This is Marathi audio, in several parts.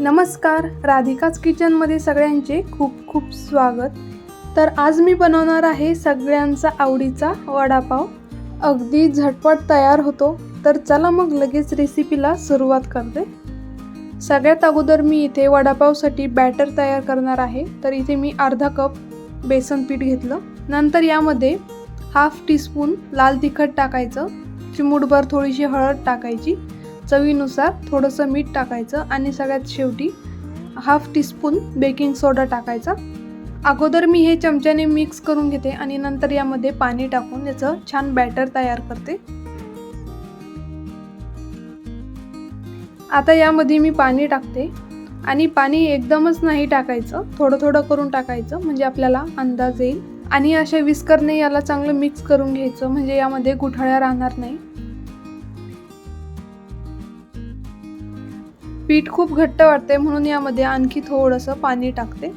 नमस्कार राधिकाच किचनमध्ये सगळ्यांचे खूप खूप स्वागत. तर आज मी बनवणार आहे सगळ्यांचा आवडीचा वडापाव. अगदी झटपट तयार होतो तर चला मग लगेच रेसिपीला सुरुवात करते. सगळ्यात अगोदर मी इथे वडापावसाठी बॅटर तयार करणार आहे. तर इथे मी अर्धा कप बेसन पीठ घेतलं. नंतर यामध्ये हाफ टीस्पून लाल तिखट टाकायचं. चिमूटभर थोडीशी हळद टाकायची. चवीनुसार थोडंसं मीठ टाकायचं आणि सगळ्यात शेवटी हाफ टीस्पून बेकिंग सोडा टाकायचा. अगोदर मी हे चमच्याने मिक्स करून घेते आणि नंतर यामध्ये पाणी टाकून याचं छान बॅटर तयार करते. आता यामध्ये मी पाणी टाकते आणि पाणी एकदमच नाही टाकायचं थोडं थोडं करून टाकायचं म्हणजे आपल्याला अंदाज येईल. आणि अशा विस्करने याला चांगलं मिक्स करून घ्यायचं म्हणजे यामध्ये गुठळ्या राहणार नाही. पीठ खूप घट्ट वाटते म्हणून यामध्ये आणखी थोडंसं पाणी टाकते.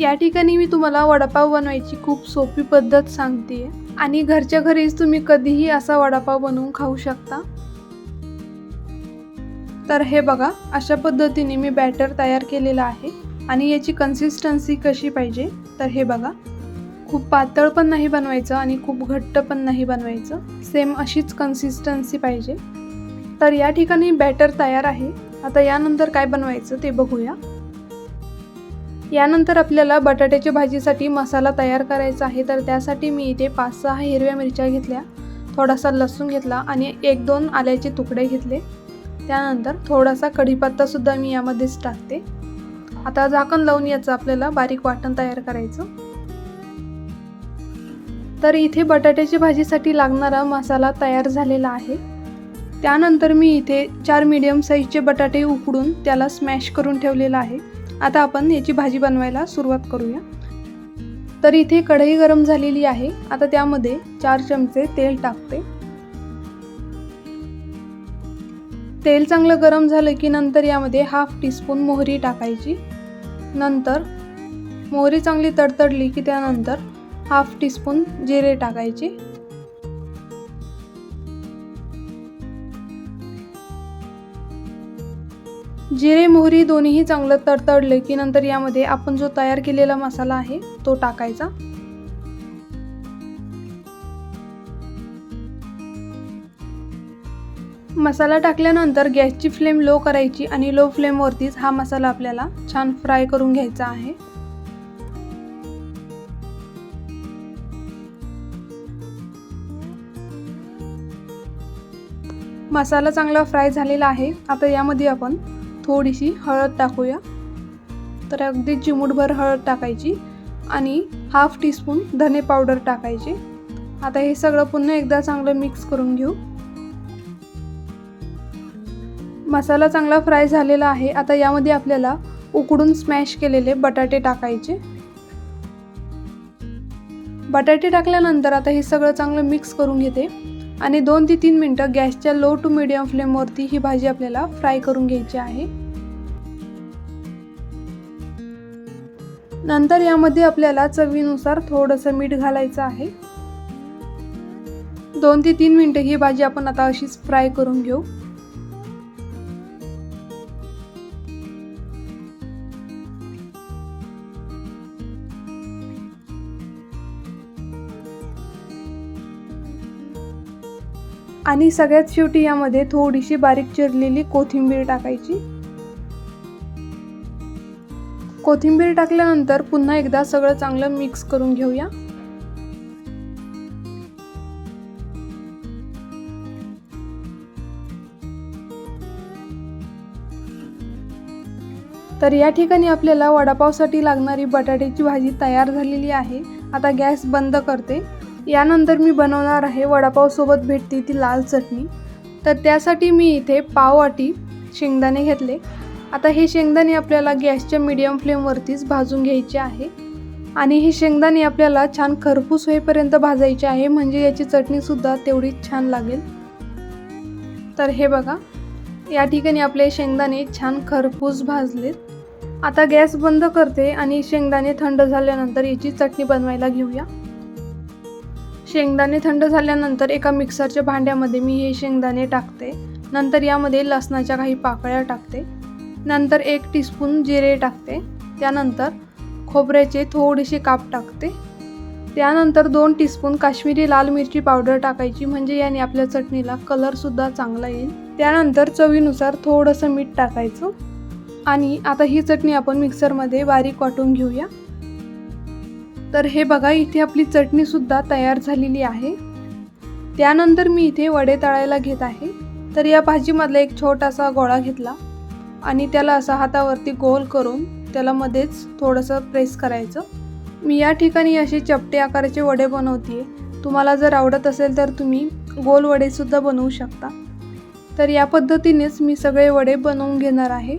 या ठिकाणी मी तुम्हाला वडापाव बनवायची खूप सोपी पद्धत सांगते आणि घरच्या घरीच तुम्ही कधीही असा वडापाव बनवून खाऊ शकता. तर हे बघा अशा पद्धतीने मी बॅटर तयार केलेलं आहे. आणि याची कन्सिस्टन्सी कशी पाहिजे? तर हे बघा. खूप पातळ पण नाही बनवायचं आणि खूप घट्ट पण नाही बनवायचं. सेम अशीच कन्सिस्टन्सी पाहिजे. तर या ठिकाणी बॅटर तयार आहे. आता यानंतर काय बनवायचं ते बघूया. यानंतर आपल्याला बटाट्याच्या भाजीसाठी मसाला तयार करायचा आहे तर त्यासाठी मी इथे पाच सहा हिरव्या मिरच्या घेतल्या थोडासा लसूण घेतला आणि एक दोन आल्याचे तुकडे घेतले. त्यानंतर थोडासा कढीपत्तासुद्धा मी यामध्येच टाकते. आता झाकण लावून याचं आपल्याला बारीक वाटण तयार करायचं. तर इथे बटाट्याच्या भाजीसाठी लागणारा मसाला तयार झालेला आहे. त्यानंतर मी इथे चार मीडियम साईजचे बटाटे उकडून त्याला स्मॅश करून ठेवलेला आहे. आता आपण याची भाजी बनवायला सुरुवात करूया. तर इथे कढई गरम झालेली आहे. आता त्यामध्ये चार चमचे तेल टाकते. तेल चांगलं गरम झालं की नंतर यामध्ये हाफ टीस्पून मोहरी टाकायची. नंतर मोहरी चांगली तडतडली की त्यानंतर हाफ टीस्पून जिरे टाकायचे. जिरे मोहरी दोन्हीही चांगलं तडतडले की नंतर यामध्ये आपण जो तयार केलेला मसाला आहे तो टाकायचा. मसाला टाकल्यानंतर गॅसची फ्लेम लो करायची आणि लो फ्लेमवरतीच हा मसाला आपल्याला छान फ्राय करून घ्यायचा आहे. मसाला चांगला फ्राय झालेला आहे. आता यामध्ये आपण थोडीशी हळद टाकूया. तर अगदी चिमूटभर हळद टाकायची आणि हाफ टीस्पून धने पावडर टाकायची. आता हे सगळं पुन्हा एकदा चांगलं मिक्स करून घेऊ. मसाला चांगला फ्राय झालेला आहे. आता यामध्ये आपल्याला उकडून स्मॅश केलेले बटाटे टाकायचे. बटाटे टाकल्यानंतर आता हे सगळं चांगलं मिक्स करून घेते. आणि दोन ते तीन मिनटं गॅसच्या लो टू मिडियम फ्लेमवरती ही भाजी आपल्याला फ्राय करून घ्यायची आहे. नंतर यामध्ये आपल्याला चवीनुसार थोडंसं मीठ घालायचं आहे. दोन ते तीन मिनटं ही भाजी आपण आता अशीच फ्राय करून घेऊ. आणि सगळ्यात शेवटी यामध्ये थोडीशी बारीक चिरलेली कोथिंबीर टाकायची. कोथिंबीर टाकल्यानंतर पुन्हा एकदा सगळं चांगलं मिक्स करून घेऊया. तर या ठिकाणी आपल्याला वडापावसाठी लागणारी बटाट्याची भाजी तयार झालेली आहे. आता गॅस बंद करते. यानंतर मी बनवणार आहे वडापावसोबत भेटते ती लाल चटणी. तर त्यासाठी मी इथे पाववाटी शेंगदाणे घेतले. आता हे शेंगदाणे आपल्याला गॅसच्या मीडियम फ्लेमवरतीच भाजून घ्यायचे आहे. आणि हे शेंगदाणे आपल्याला छान खरपूस होईपर्यंत भाजायचे आहे म्हणजे याची चटणीसुद्धा तेवढीच छान लागेल. तर हे बघा या ठिकाणी आपले शेंगदाणे छान खरपूस भाजलेत. आता गॅस बंद करते आणि शेंगदाणे थंड झाल्यानंतर याची चटणी बनवायला घेऊया. शेंगदाणे थंड झाल्यानंतर एका मिक्सरच्या भांड्यामध्ये मी हे शेंगदाणे टाकते. नंतर यामध्ये लसणाच्या काही पाकळ्या टाकते. नंतर एक टीस्पून जिरे टाकते. त्यानंतर खोबऱ्याचे थोडेसे काप टाकते. त्यानंतर दोन टीस्पून काश्मीरी लाल मिरची पावडर टाकायची म्हणजे याने आपल्या चटणीला कलरसुद्धा चांगला येईल. त्यानंतर चवीनुसार थोडंसं मीठ टाकायचं. आणि आता ही चटणी आपण मिक्सरमध्ये बारीक वाटून घेऊया. तर हे बघा इथे आपली चटणीसुद्धा तयार झालेली आहे. त्यानंतर मी इथे वडे तळायला घेत आहे. तर या भाजीमधला एक छोटासा गोळा घेतला आणि त्याला असा हातावरती गोल करून त्याला मध्येच थोडंसं प्रेस करायचं. मी या ठिकाणी असे चपटे आकाराचे वडे बनवते तुम्हाला जर आवडत असेल तर तुम्ही गोल वडेसुद्धा बनवू शकता. तर या पद्धतीनेच मी सगळे वडे बनवून घेणार आहे.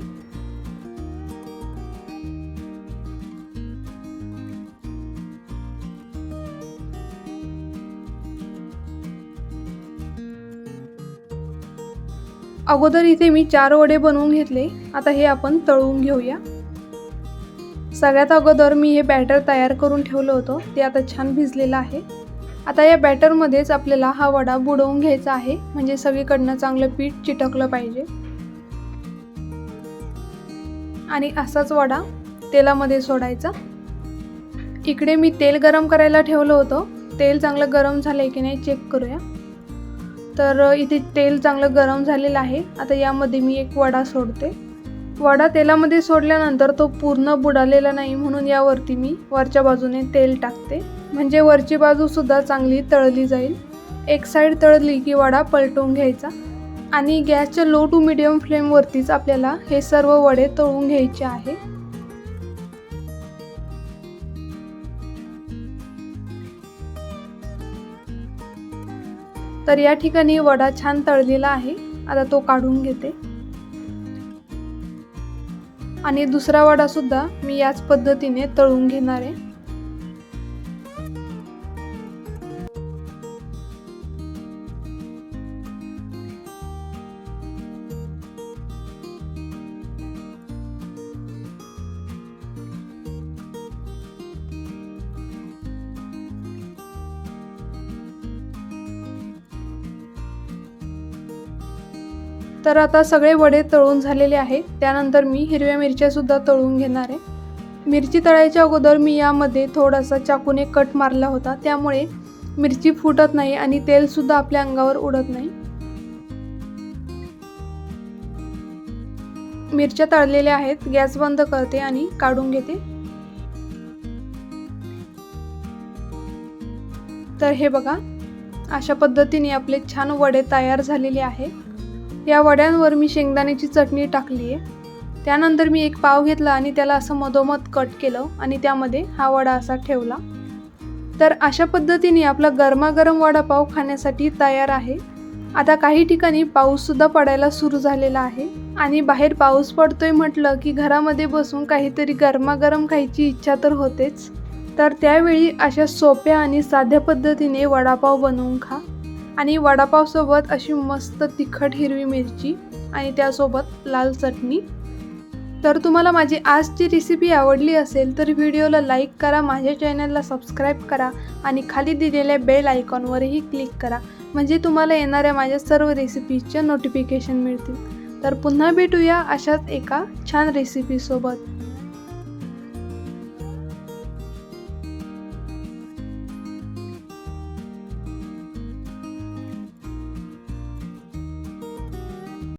अगोदर इथे मी चार वडे बनवून घेतले. आता हे आपण तळून घेऊया. सगळ्यात अगोदर मी हे बॅटर तयार करून ठेवलं होतं. ते आता छान भिजलेलं आहे. आता या बॅटरमध्येच आपल्याला हा वडा बुडवून घ्यायचा आहे. म्हणजे सगळीकडनं चांगलं पीठ चिटकलं पाहिजे. आणि असाच वडा तेलामध्ये सोडायचा. इकडे मी तेल गरम करायला ठेवलं होतं. तेल चांगलं गरम झालं की नाही चेक करूया. तर इथे तेल चांगलं गरम झालेलं आहे. आता यामध्ये मी एक वडा सोडते. वडा तेलामध्ये सोडल्यानंतर तो पूर्ण बुडालेला नाही म्हणून यावरती मी वरच्या बाजूने तेल टाकते. म्हणजे वरची बाजूसुद्धा चांगली तळली जाईल. एक साईड तळली की वडा पलटवून घ्यायचा. आणि गॅसच्या लो टू मिडियम फ्लेमवरतीच आपल्याला हे सर्व वडे तळून घ्यायचे आहे. तर या ठिकाणी वडा छान तळलेला आहे. आता तो काढून घेते. आणि दुसरा वडा सुद्धा मी याच पद्धतीने तळून घेणार आहे. तर आता सगळे वडे तळून झालेले आहेत. त्यानंतर मी हिरव्या मिरच्यासुद्धा तळून घेणार आहे. मिरची तळायच्या अगोदर मी यामध्ये थोडासा चाकूने कट मारला होता. त्यामुळे मिरची फुटत नाही आणि तेलसुद्धा आपल्या अंगावर उडत नाही. मिरच्या तळलेल्या आहेत. गॅस बंद करते आणि काढून घेते. तर हे बघा अशा पद्धतीने आपले छान वडे तयार झालेले आहेत. या वड्यांवर मी शेंगदाण्याची चटणी टाकली आहे. त्यानंतर मी एक पाव घेतला आणि त्याला असं मधोमध कट केलं आणि त्यामध्ये हा वडा असा ठेवला. तर अशा पद्धतीने आपला गरमागरम वडापाव खाण्यासाठी तयार आहे. आता काही ठिकाणी पाऊससुद्धा पडायला सुरू झालेला आहे आणि बाहेर पाऊस पडतोय म्हटलं की घरामध्ये बसून काहीतरी गरमागरम खायची इच्छा तर होतेच. तर त्यावेळी अशा सोप्या आणि साध्या पद्धतीने वडापाव बनवून खा. आणि वडापावसोबत अशी मस्त तिखट हिरवी मिरची आणि त्यासोबत लाल चटणी. तर तुम्हाला माझी आजची रेसिपी आवडली असेल तर व्हिडिओला लाईक करा माझ्या चॅनलला सबस्क्राईब करा आणि खाली दिलेल्या बेल आयकॉनवरही क्लिक करा म्हणजे तुम्हाला येणाऱ्या माझ्या सर्व रेसिपीजच्या नोटिफिकेशन मिळतील. तर पुन्हा भेटूया अशाच एका छान रेसिपीसोबत